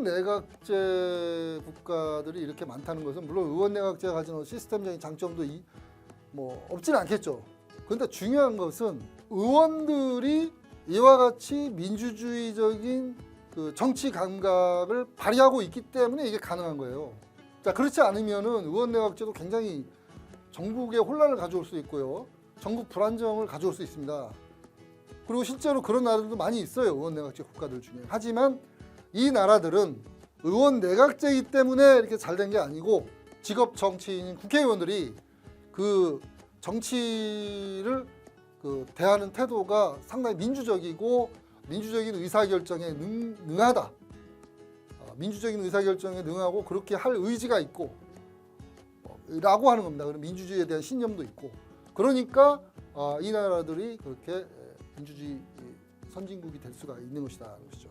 의원 내각제 국가들이 이렇게 많다는 것은 물론 의원 내각제가 가지는 시스템적인 장점도 이, 뭐 없지는 않겠죠. 그런데 중요한 것은 의원들이 이와 같이 민주주의적인 그 정치 감각을 발휘하고 있기 때문에 이게 가능한 거예요. 자 그렇지 않으면은 의원 내각제도 굉장히 전국에 혼란을 가져올 수 있고요. 전국 불안정을 가져올 수 있습니다. 그리고 실제로 그런 나라들도 많이 있어요. 의원 내각제 국가들 중에. 하지만 이 나라들은 의원 내각제이기 때문에 이렇게 잘 된 게 아니고 직업 정치인인 국회의원들이 그 정치를 그 대하는 태도가 상당히 민주적이고 민주적인 의사결정에 능, 능하다. 어, 민주적인 의사결정에 능하고 그렇게 할 의지가 있고 어, 라고 하는 겁니다. 그런 민주주의에 대한 신념도 있고 그러니까 어, 이 나라들이 그렇게 에, 민주주의 선진국이 될 수가 있는 것이다. 것이죠.